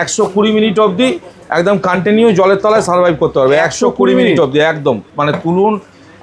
একশো কুড়ি মিনিট অবধি একদম কন্টিনিউ জলের তলায় সার্ভাইভ করতে পারবে। একশো কুড়ি মিনিট অবধি একদম। মানে তুলুন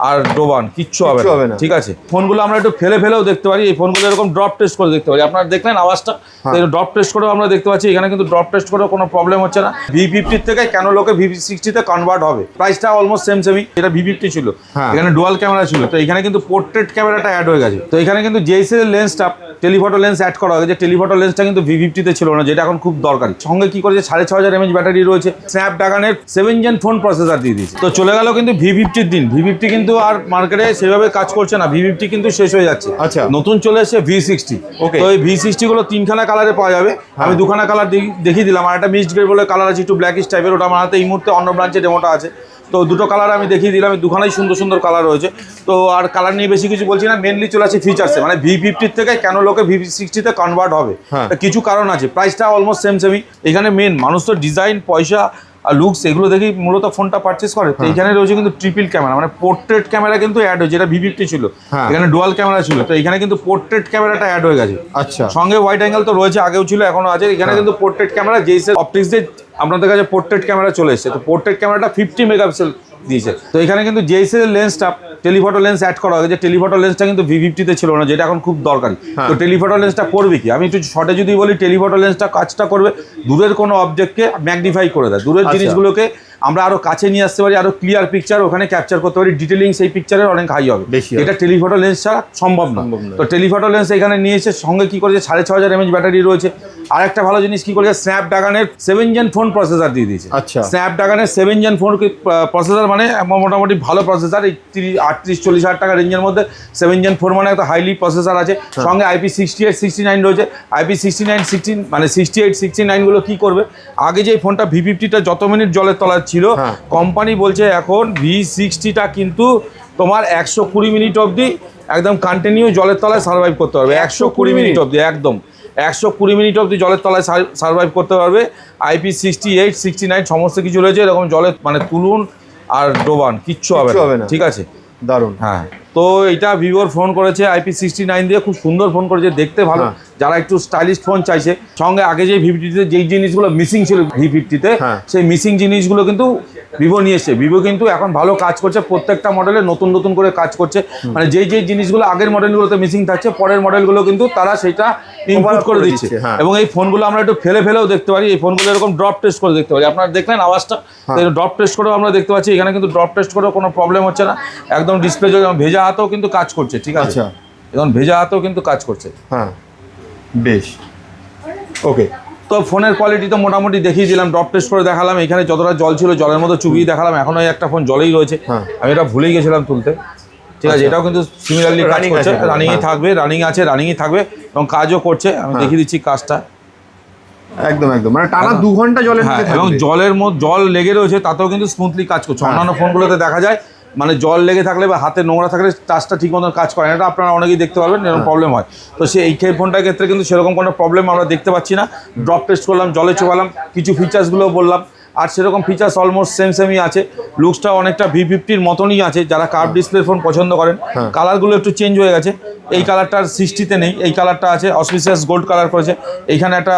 আর ডোবান কিচ্ছু হবে না। ঠিক আছে? ফোনগুলো আমরা একটু ফেলে ফেলেও দেখতে পারি। এই ফোনগুলো এরকম ড্রপ টেস্ট করে দেখতে পারি। আপনারা দেখলেন আওয়াজটা? হ্যাঁ। ড্রপ টেস্ট করেও আমরা দেখতে পাচ্ছি এখানে কিন্তু ড্রপ টেস্ট করেও কোনো প্রবলেম হচ্ছে না। ভি ফিফটির থেকে কেন লোকে ভি সিক্সটিতে কনভার্ট হবে? প্রাইসটা অলমোস্ট সেম সেমই যেটা ভি ফিফটি ছিল। হ্যাঁ। এখানে ডুয়াল ক্যামেরা ছিল। তো এখানে কিন্তু পোর্ট্রেট ক্যামেরাটা অ্যাড হয়ে গেছে। তো এখানে কিন্তু জেসের লেন্সটা টেলিফটো লেন্স অ্যাড করা হয়েছে। টেলিফটো লেন্সটা কিন্তু ভি ফিফটিতে ছিল না যেটা এখন খুব দরকারি। সঙ্গে কি করেছে? সাড়ে ছ হাজার এমএচ ব্যাটারি রয়েছে। স্ন্যাপড্রাগনের সেভেন জেন ফোন প্রসেসার দিয়ে দিয়েছে। তো চলে গেল কিন্তু ভি ফিফটির দিন। ভি ফিফটি কিন্তু আর মার্কেটে সেভাবে কাজ করছে না। ভি ফিফটি কিন্তু শেষ হয়ে যাচ্ছে। আচ্ছা। নতুন চলে এসেছে ভি সিক্সটি ওকে তো এই ভি সিক্সটি গুলো তিনখানা কালারে পাওয়া যাবে। আমি দুখানা কালার দেখিয়ে দিলাম। আর একটা মিক্সড গ্রে বলে কালার আছে একটু ব্ল্যাকিশ টাইপের ওটা আমার হাতে এই মুহূর্তে অন্য ব্রাঞ্চে ডেমোটা আছে। তো দুটো কালার আমি দেখিয়ে দিলাম দুখানাই সুন্দর সুন্দর কালার রয়েছে। তো আর কালার নিয়ে বেশি কিছু বলছি না মেনলি চলে আসে ফিচার্সে মানে ভি ফিফটির থেকে কেন লোকে ভি সিক্সটিতে কনভার্ট হবে? হ্যাঁ। কিছু কারণ আছে প্রাইসটা অলমোস্ট সেম সেমই এখানে মেন মানুষ তো ডিজাইন পয়সা আর লুকস এগুলো দেখেই মূলত ফোনটা পারচেস করে। তো এখানে রয়েছে কিন্তু ট্রিপল ক্যামেরা মানে পোর্ট্রেট ক্যামেরা কিন্তু অ্যাড হয়েছে এটা ভি ফিফটি ছিল। হ্যাঁ। এখানে ডুয়াল ক্যামেরা ছিল। তো এখানে কিন্তু পোর্ট্রেট ক্যামেরাটা অ্যাড হয়ে গেছে। আচ্ছা। সঙ্গে হোয়াইট অ্যাঙ্গেল তো রয়েছে আগেও ছিল এখনও আছে। এখানে কিন্তু পোর্ট্রেট ক্যামেরা জেসে অপটিক্স দিয়ে আপনাদের কাছে পোর্ট্রেট ক্যামেরা চলে এসেছে। তো পোর্ট্রেট ক্যামেরাটা ফিফটি মেগাপিক্সেল দিয়েছে। তো এখানে কিন্তু জেসের লেন্সটা টেলিফটো লেন্স অ্যাড করা হয়েছে। টেলিফটো লেন্সটা কিন্তু ভি ফিফটিতে ছিল না যেটা এখন খুব দরকারি। হ্যাঁ। তো টেলিফটো লেন্সটা করবে কি? আমি একটু শর্টে যদি বলি টেলিফটো লেন্সটা কাজটা করবে। দূরের কোনো অবজেক্টকে ম্যাগনিফাই করে দেয়। দূরের আচ্ছা। জিনিসগুলোকে আমরা আরও কাছে নিয়ে আসতে পারি আরও ক্লিয়ার পিকচার ওখানে ক্যাপচার করতে পারি। ডিটেলিং সেই পিকচারের অনেক হাই হবে। বেশি এটা টেলিফটো লেন্স ছাড়া সম্ভব না। তো টেলিফটো লেন্স এখানে নিয়ে এসে সঙ্গে কি করেছে? সাড়ে ছ হাজার এমএচ ব্যাটারি রয়েছে। আর একটা ভালো জিনিস কি করেছে? স্ন্যাপড্রাগনের সেভেন জেন ফোন প্রসেসর দিয়ে দিয়েছে। আচ্ছা। স্ন্যাপড্রাগনের সেভেন জেন ফোন প্রসেসর মানে মোটামুটি ভালো প্রসেসর এই তিরিশ আটত্রিশ চল্লিশ হাজার টাকা রেঞ্জের মধ্যে সেভেন জেন ফোর মানে একটা হাইলি প্রসেসর আছে। হ্যাঁ। সঙ্গে IP sixty eight sixty nine রয়েছে। আইপি সিক্সটি নাইন সিক্সটিন মানে সিক্সটি এইট সিক্সটি নাইনগুলো কী করবে? আগে যে ফোনটা ভি ফিফটিটা যত মিনিট জলের তলায় ছিল। হ্যাঁ। কোম্পানি বলছে এখন ভি সিক্সটিটা কিন্তু তোমার একশো কুড়ি মিনিট অবধি একদম কন্টিনিউ জলের তলায় সার্ভাইভ করতে পারবে। একশো কুড়ি মিনিট অবধি একদম। একশো কুড়ি মিনিট অবধি জলের তলায় সার্ভাইভ করতে পারবে। IP sixty eight sixty nine সমস্ত কিছু রয়েছে। এরকম জলের মানে তুলুন আর ডোবান কিচ্ছু হবে না। ঠিক আছে? দারুণ হ্যাঁ তো এটা ভিভোর ফোন করেছে আইপি সিক্সটি নাইন দিয়ে খুব সুন্দর ফোন করেছে দেখতে ভালো হ্যাঁ। যারা একটু স্টাইলিশ ফোন চাইছে সঙ্গে আগে যে ভি ফিফটিতে যেই জিনিসগুলো মিসিং ছিল ভি ফিফটিতে হ্যাঁ। সেই মিসিং জিনিসগুলো কিন্তু ভিভো নিয়ে এসছে ভিভো কিন্তু এখন ভালো কাজ করছে প্রত্যেকটা মডেলে নতুন নতুন করে কাজ করছে। মানে যেই যেই জিনিসগুলো আগের মডেলগুলোতে মিসিং থাকছে পরের মডেলগুলো কিন্তু তারা সেটা Overlap করে দিচ্ছে হ্যাঁ। এবং এই ফোনগুলো আমরা একটু ফেলে ফেলেও দেখতে পারি এই ফোনগুলো এরকম ড্রপ টেস্ট করে দেখতে পারি। আপনারা দেখলেন আওয়াজটা? ড্রপ টেস্ট করেও আমরা দেখতে পাচ্ছি এখানে কিন্তু ড্রপ টেস্ট করেও কোনো প্রবলেম হচ্ছে না। একদম ডিসপ্লে ভেজা হাতেও কিন্তু কাজ করছে ঠিক আছে? আচ্ছা। এখন ভেজা হাতেও কিন্তু কাজ করছে। হ্যাঁ। বেশ। ওকে তো ফোনের কোয়ালিটি তো মোটামুটি দেখিয়ে দিলাম ড্রপ টেস্ট করে দেখালাম এখানে যতটা জল ছিল জলের মতো চুবিয়ে দেখালাম এখন একটা ফোন জলেই রয়েছে হ্যাঁ। আমি এটা ভুলেই গেছিলাম তুলতে ঠিক আছে আচ্ছা। এটাও কিন্তু সিমিলারলি কাজ করছে আছে, রানিংই হ্যাঁ। থাকবে রানিং আছে রানিংই থাকবে এবং কাজও করছে আমি হ্যাঁ। দেখিয়ে দিচ্ছি কাজটা একদম একদম মানে টানা দু ঘণ্টা জলের এবং জলের মধ্যে জল লেগে রয়েছে তাতেও কিন্তু স্মুথলি কাজ করছে। অন্যান্য ফোনগুলোতে দেখা যায় মানে জল লেগে থাকলে বা হাতে নোংরা থাকলে টাচটা ঠিক মতন কাজ করে না। এটা আপনারা অনেকেই দেখতে পাবেন এরকম হ্যাঁ। প্রবলেম হয়। তো সেই এই ফোনটার ক্ষেত্রে কিন্তু সেরকম কোনো প্রবলেম আমরা দেখতে পাচ্ছি না। ড্রপ টেস্ট করলাম জলে চোবালাম কিছু ফিচার্সগুলো বললাম। আর সেরকম ফিচার্স অলমোস্ট সেম সেমই আছে লুকসটা অনেকটা ভি ফিফটির মতনই আছে যারা কার্ভ ডিসপ্লে ফোন পছন্দ করেন হ্যাঁ। কালারগুলো একটু চেঞ্জ হয়ে গেছে এই কালারটার সৃষ্টিতে নেই এই কালারটা আছে অসপিসিয়াস গোল্ড কালার করেছে এইখানে একটা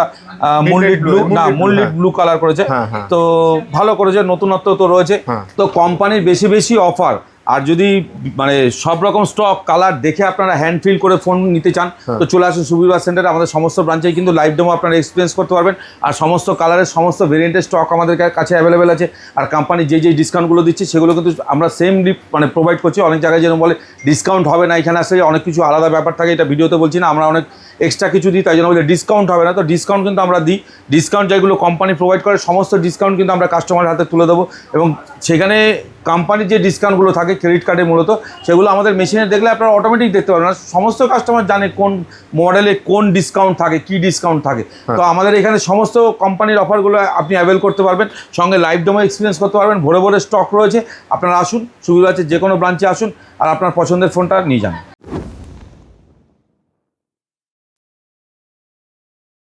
মুনলিট ব্লু না মুনলিট হ্যাঁ। ব্লু কালার করেছে হ্যাঁ, হ্যাঁ। তো ভালো করেছে নতুনত্ব তো রয়েছে হ্যাঁ। তো কোম্পানির বেশি বেশি অফার আর যদি মানে সব রকম স্টক কালার দেখে আপনারা হ্যান্ড ফিল করে ফোন নিতে চান হ্যাঁ। তো চলে আসুন সুবিধা সেন্টারে আমাদের সমস্ত ব্রাঞ্চেই কিন্তু লাইভ ডেমো আপনারা এক্সপিরিয়েন্স করতে পারবেন। আর সমস্ত কালারের সমস্ত ভেরিয়েন্টের স্টক আমাদের কাছে অ্যাভেলেবেল আছে। আর কোম্পানি যে যে ডিসকাউন্টগুলো দিচ্ছে সেগুলো কিন্তু আমরা সেম মানে প্রোভাইড করছি। অনেক জায়গায় যেরকম বলে ডিসকাউন্ট হবে না এখানে আসলে অনেক কিছু আলাদা ব্যাপার থাকে এটা ভিডিওতে বলছি না। আমরা অনেক এক্সট্রা কিছু দিই তাই জন্য বলে ডিসকাউন্ট হবে না। তো ডিসকাউন্ট কিন্তু আমরা দিই। ডিসকাউন্ট যেগুলো কোম্পানি প্রোভাইড করে সমস্ত ডিসকাউন্ট কিন্তু আমরা কাস্টমারের হাতে তুলে দেবো। এবং সেখানে কোম্পানির যে ডিসকাউন্টগুলো থাকে ক্রেডিট কার্ডে মূলত সেগুলো আমাদের মেশিনে দেখলে আপনারা অটোমেটিক দেখতে পারবেন। আর সমস্ত কাস্টমার জানে কোন মডেলে কোন ডিসকাউন্ট থাকে কি ডিসকাউন্ট থাকে। তো আমাদের এখানে সমস্ত কোম্পানির অফারগুলো আপনি অ্যাভেল করতে পারবেন। সঙ্গে লাইভ ডেমো এক্সপিরিয়েন্স করতে পারবেন। ভোরে ভোরে স্টক রয়েছে। আপনারা আসুন সুবিধা আছে যে কোনো ব্রাঞ্চে আসুন আর আপনার পছন্দের ফোনটা নিয়ে যান।